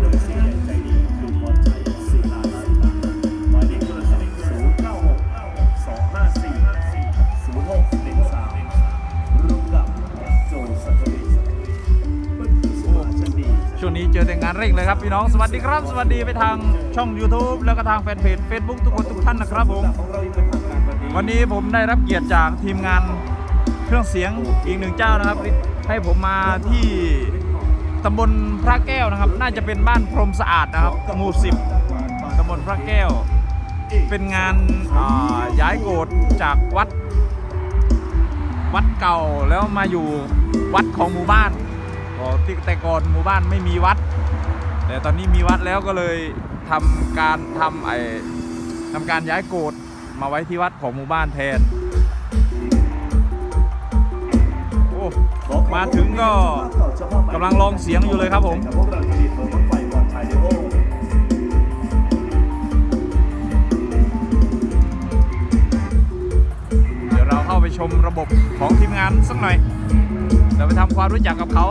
โดยเสียใหญ่ใจดีคุณพรชัยศิลาลัยหมายเลขโทรศัพท์0962540613ร่วมกับโจสัตว์ดีเปิ้ลสุภาชันดี ช่วงนี้เจอแต่งานเร่งเลยครับพี่น้องสวัสดีครับ สวัสดีไปทางช่อง YouTube แล้วก็ทางแฟนเพจ Facebook ทุกคนทุกท่านนะครับผม วันนี้ผมได้รับเกียรติจากทีมงานเครื่องเสียงอีกหนึ่งเจ้านะครับ ให้ผมมาที่ ตำบลพระแก้วนะครับ น่าจะเป็นบ้านพรมสะอาดนะครับหมู่สิบตำบลพระแก้ว เป็นงานาย้ายโกรธจากวัด วัดเก่าแล้วมาอยู่วัดของหมู่บ้านที่แต่ก่อนหมู่บ้านไม่มีวัด แต่ตอนนี้มีวัดแล้วก็เลยทำการทำไอทำการย้ายโกรธมาไว้ที่วัดของหมู่บ้านแทน มาถึงก็กำลังลองเสียงอยู่เลยครับผมเราทีมรถไฟบอลไทยเดโอเดี๋ยวเราเข้าไปชมระบบของทีมงานสักหน่อยเดี๋ยวไปทำความรู้จักกับเขา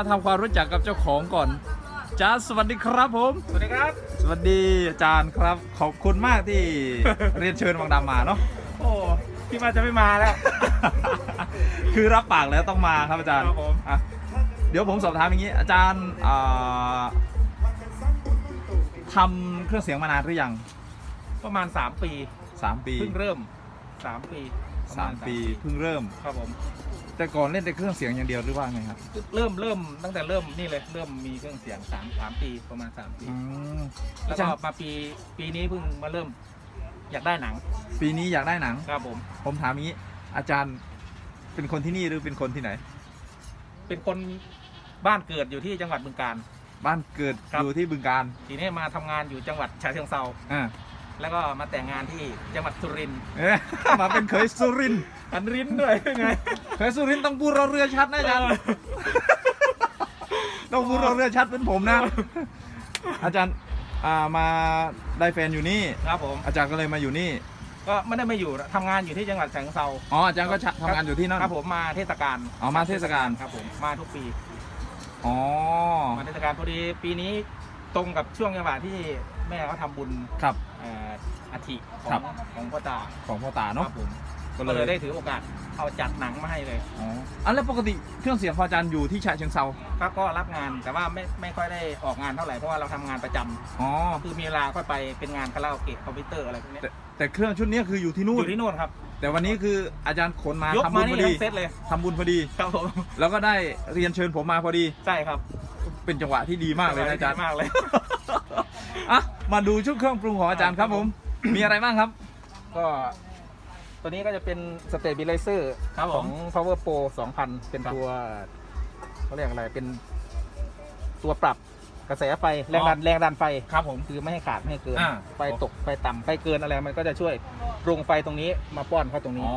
มาทำความรู้จักกับเจ้าของก่อนจ้าสวัสดีครับผม สวัสดีครับ สวัสดีอาจารย์ครับ ขอบคุณมากที่เรียนเชิญวังดำมาเนาะโอ้พี่มาจะไม่มาแล้ว คือรับปากแล้วต้องมาครับอาจารย์ครับผมอะเดี๋ยวผมสอบถามอย่างนี้ อาจารย์อ่าทำเครื่องเสียงมานานหรือยัง ประมาณ 3 ปีสามปีเพิ่งเริ่ม 3 ปีประสามปีเพิ่งเริ่มครับผม แต่ก่อนเล่นแต่เครื่องเสียงอย่างเดียวหรือว่าไงครับเริ่มเริ่มตั้งแต่เริ่มนี่เลยเริ่มมีเครื่องเสียง3 3ปีประมาณ3ปี อืมแล้วอาจาก็รย์มาปีปีนี้เพิ่งมาเริ่มอยากได้หนังปีนี้อยากได้หนัง ครับผม ผมถามอย่างนี้ อาจารย์เป็นคนที่นี่หรือเป็นคนที่ไหน เป็นคนบ้านเกิดอยู่ที่จังหวัดบึงกาฬ บ้านเกิดครับ อยู่ที่บึงการทีนี้มาทำงานอยู่จังหวัดฉะเชิงเซาอ่า แล้วก็มาแต่งงานที่จังหวัดสุรินทร์เอ๊ะมาเป็นเคยสุรินทร์อันรินทร์ด้วยไงเคยสุรินทร์ต้องพูดเราเรือชัดนะอาจารย์ต้องพูดเราเรือชัดเป็นผมนะ อาจารย์อ่ามาได้แฟนอยู่นี่ ครับผม อาจารย์ก็เลยมาอยู่นี่ ก็ไม่ได้มาอยู่ทำงานอยู่ที่จังหวัดฉะเชิงเซาอ๋ออาจารย์ก็ชะทำงานอยู่ที่นั่น ครับผมมาเทศกาลอ๋อมาเทศกาล ครับผมมาทุกปี อ๋อ มาเทศกาลพอดีปีนี้ตรงกับช่วงจังหวะที่แม่เขาทำบุญ ครับเอ่ออาทิขอครังบของพ่อตาของพ่อตาคเนาะรับผมกก็ก็เลเลยยได้ถือโอกาสเอาจัดหนังมาให้เลย อ๋ออันแล้วปกติเครื่องเสียงของอาจารย์อยู่ที่ฉะเชิงเซาครับก็รับงานแต่ว่าไม่ไม่ค่อยได้ออกงานเท่าไหร่เพราะว่าเราทำงานประจำอ๋อคือมีเวลาค่อยไปเป็นงานคาราโอเกะคอมพิวเตอร์อะไรพวกเนี้ยแต่แต่เครื่องชุดนี้คืออยู่ที่นู่อนยู่ที่นู่นครับแต่วันนี้คืออาจารย์ขนมายกทำมาบุญพนี่อดีทั้งเซตเลยทำบุญพอดี ครับผมแล้วก็ได้เรียนเชิญผมมาพอดี ใช่ครับ เป็นจังหวะที่ดีมากเลยนะอาจารย์มากเลยอะมาดูชุดเครื่องปรุงของอาจารย์ครับผม มีอะไรบ้างครับ ก็ตัวนี้ก็จะเป็น stabilizer ครับผมของ power pro 2000 เป็นตัวเขาเรียกอะไรเป็นตัวปรับกระแสไฟแรงดันแรงดันไฟครับผมคือไม่ให้ขาดไม่ให้เกินอ่าไฟตกไฟต่ำไฟเกินอะไรมันก็จะช่วยปรุงไฟตรงนี้มาป้อนเข้าตรงนี้อ๋อ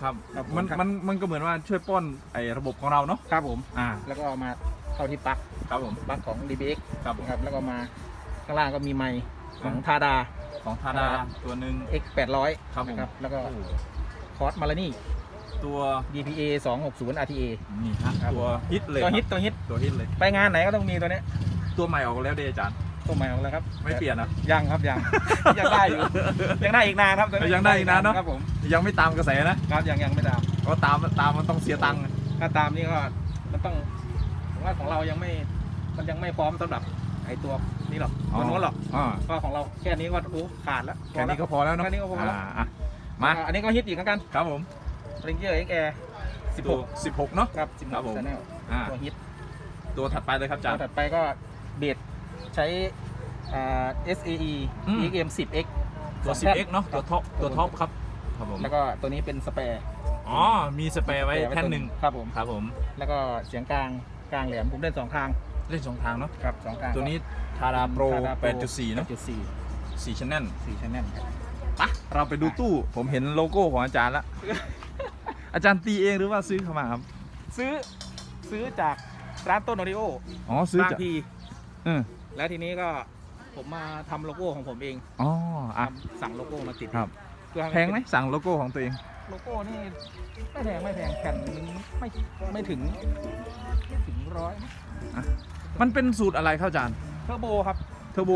ครับครับผมมันครับมันมันก็เหมือนว่าช่วยป้อนไอ้ระบบของเราเนาะครับผมอ่าแล้วก็เอามา เข้าที่ปลั๊กครับผมปลั๊กของ DBX ครับผมครับแล้วก็มาข้างล่างก็มีไมค์ของทาดา ของทาดาครับตัวหนึ่ง X 800ครับผม นะแล้วก็โอ้โหคอร์สมาลานี่ ตัว DPA 260 RTA นี่ฮะครับ ตัวฮิตเลยตัวฮิตครับตัวฮิตตัวฮิตเลย ไปงานไหนก็ต้องมีตัวเนี้ยตัวใหม่ออกแล้วเดอาจารย์ ตัวใหม่ออกแล้วครับไม่เปลี่ยนนะ ยังครับยัง ยังได้อยู่ยังได้อีกนานครับตัวยังได้อีกนานเนอะ ครับผมยังไม่ตามกระแสนะครับยังยังไม่ตามเพราะตามตามมันต้องเสียตังค์ ถ้าตามนี่ก็มันต้องผม ว่าของเรายังไม่มันยังไม่พร้อมสำหรับไอตัวนี้หรอกตัวโน้นหรอกอ่าก็ของเราแค่นี้ก็โอ้ขาดแล้วแค่นี้ก็พอแล้วเนาะแค่นี้ก็พอแล้วอ่าอะมาอ่อันนี้ก็ฮิตอีกเหมือนกันครับผม Ranger XR ตัว16 16เนาะ ครับครับผม16 Channel อ่าตัวฮิตตัวถัดไปเลยครับอาตัจารวย์ถัดไปก็เบสใช้อ่า SAE อืม EXM 10X ตัว สองแท่ 10x เนาะตัวท็อปตัวท็อปครับครับผมแล้วก็ตัวนี้เป็นสเปรย์อ๋อมีสเปรย์ไว้แท่นหนึ่งครับผม ครับผม แล้วก็เสียงกลาง กลางแหลมผมเล่นสองทางเล่นสองทางเนาะครับสองทางตัวนี้ทาราโปร Tada Pro 8.4 เนาะ8.4 4ชั้นแน่น4 channel ครับปะเราไปดูตู้ผมเห็นโลโก้ของอาจารย์แล้วอาจารย์ตีเองหรือว่าซื้อเข้ามาครับ ซื้อซื้อจากร้านต้นโอริโออ๋อซื้อบางจากทีเออแล้วทีนี้ก็ผมมาทำโลโก้ของผมเองอ๋ออะทำสั่งโลโก้มาติดครับเพื่อให้นแพงไหมสั่งโลโก้ของตัวเอง โลโก้นี่ไม่แพงไม่แพงแผ่นนึงไม่ไม่ถึงไม่ถึงร้อยนะมันเป็นสูตรอะไรครับอาจารย์เทอร์โบครับเทอร์โบ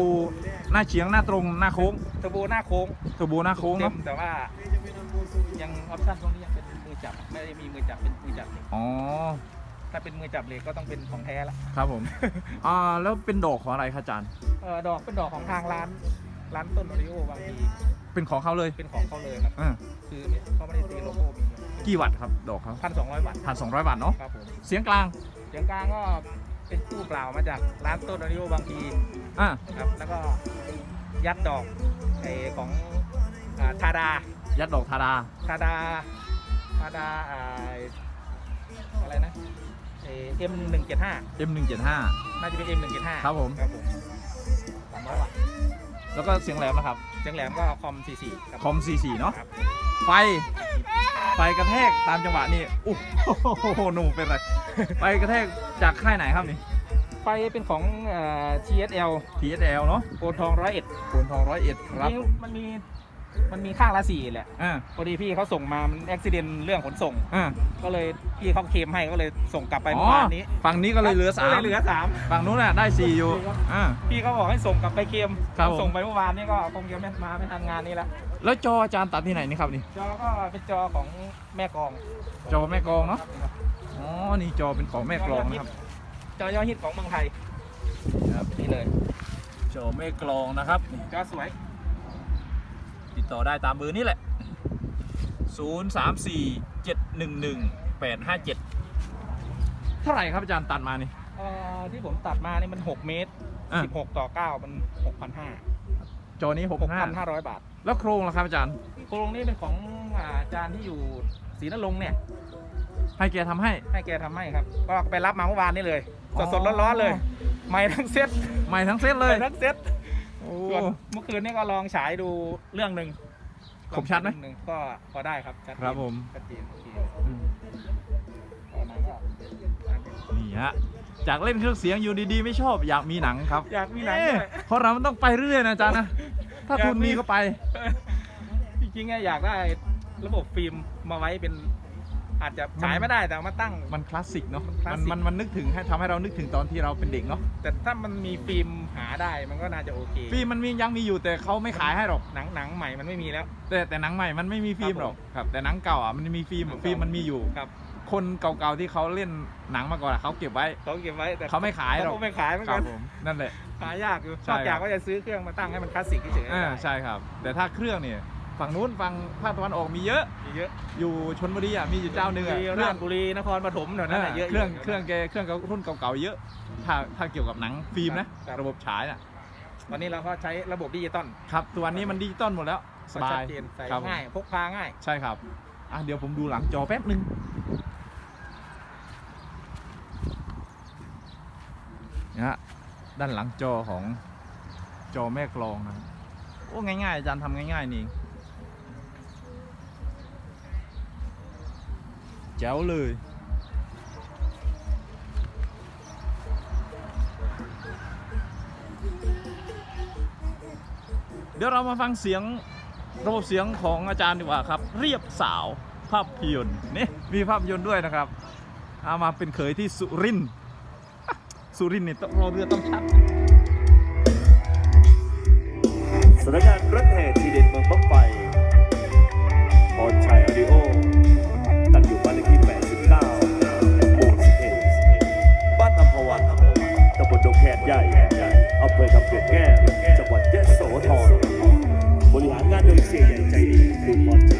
หน้าเฉียงหน้าตรงหน้าโค้งเทอร์โบหน้าโค้งเทอร์โบหน้าโค้งเต็เนาะมแต่ว่ายังออปชั่นตรงนี้ยังเป็นมือจับไม่ได้มีมือจับเป็นมือจับเหล็กอ๋อถ้าเป็นมือจับเหล็กก็ต้องเป็นของแท้ละครับผมอ่าแล้วเป็นดอกของอะไรครับอาจารย์ เออดอกเป็นดอกของทางร้านร้านต้นโอริโอบางที เป็นของเขาเลยเป็นของเขาเลยครับ อ่าคือไม่เขาไม่ได้ตีโลโก้มีกี่วัตต์ครับดอกเขาพันสองร้อยวัตต์พันสองร้อยวัตต์เนาะครับผมเสียงกลางเสียงกลางก็เป็นตู้เปล่ามาจากร้านต้นโอริโอบางทีอ่าครับ แล้วก็ยัดดอกไอของอ่าทาดายัดดอกทาราทาดาทาดาอ่าอะไรนะเอ็มหนึ่งเจ็ดห้า M175 น่าจะเป็นเอ็มหนึ่งเจ็ดห้าครับผม ครับผมสามร้อยวัตต์ แล้วก็เสียงแหลมนะครับ เสียงแหลมก็คอมสี่สี่ครับคอม C4 เนาะ ครับไฟ ไฟกระแทกตามจังหวะนี่โอ้โหหนุ่มเป็นไร ไฟกระแทกจากค่ายไหนครับนี่ ไฟเป็นของเอ่อ TSL TSL เนาะโพนทองร้อยเอ็ดโกนทองร้อยเอ็ดครับ มันมี มันมีข้างละสี่แหละอ่าพอดีพี่เขาส่งมามันอุบิเหตุเรื่องขนส่ง อ่าก็เลยพี่เขาเคลมให้ก็เลยส่งกลับไปอ๋เมื่ออวานนี้ฝั่งนี้ก็เลยเหลือสาก็มเลยเหลือสามฝั่งนู้นน่ะได้สี่อยู่อ่า พี่เขาบอกให้ส่งกลับไปเคลมครับผม ส่งไปเมื่อวานนี้ก็คงจะไม่มาไม่ทันงานนี้ละแล้วจออาจารย์ตัดที่ไหนนี่ครับนี่ จอก็เป็นจอของแม่กลองจอแม่กลองเนาะอ๋อนี่จอเป็นของแม่กลองนะครับจอยอดฮิตของเมืองไทยครับนี่เลย จอแม่กลองนะครับนี่ จอสวย ติดต่อได้ตามเบอร์นี้แหละ 0 3 4 7 1 1 8 5 7 เท่าไหร่ครับอาจารย์ตัดมานี่ เอ่อที่ผมตัดมานี่มัน 6 เมตร อะ 16 ต่อ 9 มัน 6,500 จอนี้6 5 6,500 บาท แล้วโครงล่ะครับอาจารย์ โครงนี้เป็นของอ่าอาจารย์ที่อยู่ศรีนรงค์เนี่ย ให้แกทำให้ ให้แกทำให้ครับ ก็ไปรับมาเมื่อวานนี้เลย อ๋อสดๆร้อนๆเลยใหม่ทั้งเซ็ตใหม่ทั้งเซตเลยใหม่ทั้งเซ็ตโอ้ ส่วนเมื่อคืนนี้ก็ลองฉายดูเรื่องหนึ่งคมชัดไหมเรื่องนึ่งก็พอได้ครับชัดเจนครับผมชัดเจนชัดเจนอืมก็หนังก็นี่ฮะจากเล่นเครื่องเสียงอยู่ดีๆ ไม่ชอบอยากมีหนังครับ อยากมีหนังเอ๊ะด้วยเพราะเรามันต้องไปเรื่อยๆนะอาจารย์นะ ถ้าอยากทุนมีมีก็ไป จริงๆอะอยากได้ระบบฟิล์มมาไว้เป็น อาจจะขายไม่ได้แต่เอามาตั้ง มันคลาสสิกเนาะมันคลามัสนสิก มันมันนึกถึงให้ทำให้เรานึกถึงตอนที่เราเป็นเด็กเนาะแต่ถ้ามันมีฟิล์มหาได้มันก็น่าจะโอเคฟิล์มมันมียังมีอยู่แต่เขาไม่ขายให้หรอกหนังหนังใหม่มันไม่มีแล้ว แต่แต่หนังใหม่มันไม่มีฟิล์มครับหรอกครับ แต่หนังเก่าอะมันมีฟิล์มหนังเก่า ฟิล์มมันมีอยู่ ครับคนเก่าๆที่เขาเล่นหนังมาก่อนอะเขาเก็บไว้เขาเก็บไว้แต่เขาไม่ขายหรอกเขาไม่ขายเหมือนครักับนผมนั่นแหละ หายากอยู่ใช่นอกจากครับ ว่าจะซื้อเครื่องมาตั้งให้มันคลาสสิกเฉยๆอ่าใช่ครับ แต่ถ้าเครื่องเนี่ย ฝั่งนู้นฝั่งภาคตะวันออกมีเยอะ มีเยอะอยู่ชนบุรีอะมีอยู่เจ้าหนึ่งอะมีเครื่ราองชบุรีนครปฐมแถวนั้นน่ะเยอะเครื่องยู่เครื่องแกเครื่องรุ่นเก่าๆเยอะ ถ้าถ้าเกี่ยวกับหนังฟิล์มนะครับระบบฉายอะวันนี้เราก็ใช้ระบบดิจิตอลครับตัวนี้มันดิจิตอลหมดแล้วสบาชัยดเจนใส่ครับผมง่ายพกพาง่าย ใช่ครับอะเดี๋ยวผมดูหลังจอแป๊บหนึ่งนะฮะด้านหลังจอของจอแม่กลองนะครับโอ้ง่ายๆอาจารย์ทำง่ายๆนี่เอง แจ๋วเลย เดี๋ยวเรามาฟังเสียงระบบเสียงของอาจารย์ดีกว่าครับ เรียบสาวภาพยนตร์นี่มีภาพยนตร์ด้วยนะครับเอามาเป็นเขยที่สุรินสุรินทร์นี่ยต้องรอเรือต้องชัดสถานการณ์รถแห่ทีเด็ดเมืองบั้งไฟพรชัยออดิโอ ดใหญ่อำเภอคำเขื่อนแก้วจังหวัดยะโสธรบริหารงานโดยเสียใหญ่ใจดีคุณพรชัย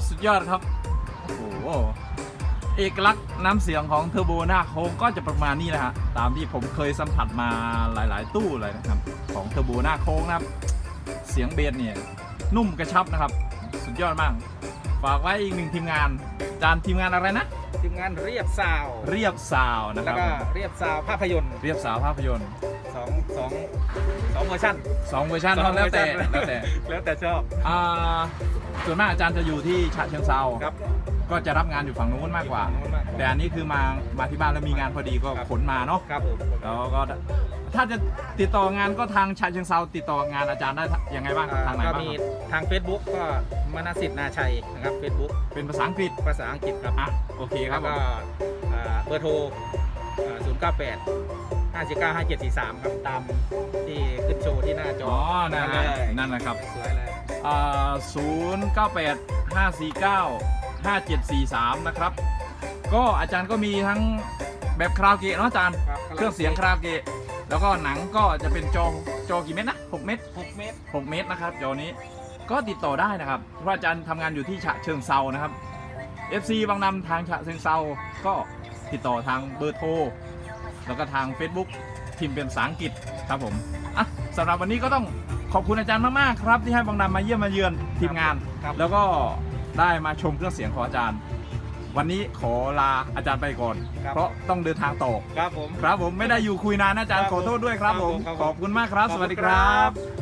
ดยอดสุดยอดครับ โอ้โห เอกลักษณ์น้ำเสียงของเทอร์โบหน้าโค้งก็จะประมาณนี้นะฮะ ตามที่ผมเคยสัมผัสมาหลาย ๆ ตู้เลยนะครับ ของเทอร์โบหน้าโค้งนะครับ เสียงเบสเนี่ย นุ่มกระชับนะครับ สุดยอดมาก ฝากไว้อีกหนึ่งทีมงาน จานทีมงานอะไรนะ ทีมงานเรียบซาวด์เรียบซาวนะคแล้วรับ ก็เรียบซาวด์ภาพยนตร์เรียบสาวภาพยนตร์สองสองสองเวอร์ชันสองเวอร์ชันสองแล้วแต่เวอร์ชันแล้วแต่ แล้วแต่ชอบ อ่า ส่วนมากอาจารย์จะอยู่ที่ฉะเชิงเซาครับ ก็จะรับงานอยู่ฝั่งนู้นมากกว่าฝั่งนู้นมากกว่า แต่อันนี้คือมามาที่บ้านแล้วมีงานพอดีก็ครับขนมาเนาะครับผมแล้วก็ถ้าจะติดต่องานก็ทางฉะเชิงเซาติดต่องานอาจารย์ได้ยังไงบ้างอ่าทางไหนก็บ้างมีครับทาง Facebook ก็มนสิทธิ์นาชัยนะครับ Facebook เป็นภาษาอังกฤษภาษาอังกฤษครับอะโอเคครัแล้บวผก็มอ่าเบอร์โทรศูนย์เก้าแปดห้าสิบเก้าห้าเจ็ดสี่สามครับ ตามที่ขึ้นโชว์ที่หน้าจออ๋อนั่นเลนะยนั่นนะครับ สวยเลย อ่าศูนย์เก้าแปดห้าสี่เก้าห้าเจ็ดสี่สามนะครับ ก็อาจารย์ก็มีทั้งแบบคาราโอเกะเนาะอาจารย์ ครับ เครื่องเสียงคาราโอเกะ แล้วก็หนังก็จะเป็นจอจอกี่เมตรนะ 6 เมตรหกเมตร 6 เมตรนะครับจอนี้ก็ติดต่อได้นะครับ เพราะอาจารย์ทำงานอยู่ที่ฉะเชิงเซานะครับ FC บางนำทางฉะเชิงเซาก็ติดต่อทางเบอร์โทร แล้วก็ทาง Facebook พิมพ์เป็นภาษาอังกฤษครับผม อะสำหรับวันนี้ก็ต้อง ขอบคุณอาจารย์มากๆครับ ที่ให้บางนำมาเยี่ยมมาเยือนทีมงาน ครับแล้วก็ได้มาชมเครื่องเสียงของอาจารย์ วันนี้ขอลาอาจารย์ไปก่อน ครับ เพราะต้องเดินทางต่อ ครับผม ครับผมไม่ได้อยู่คุยนานนะอาจารย์ครับขอโทษด้วยครับผมครับผมขอบคุณมากครับขอบสคุณวัสดีครับครับ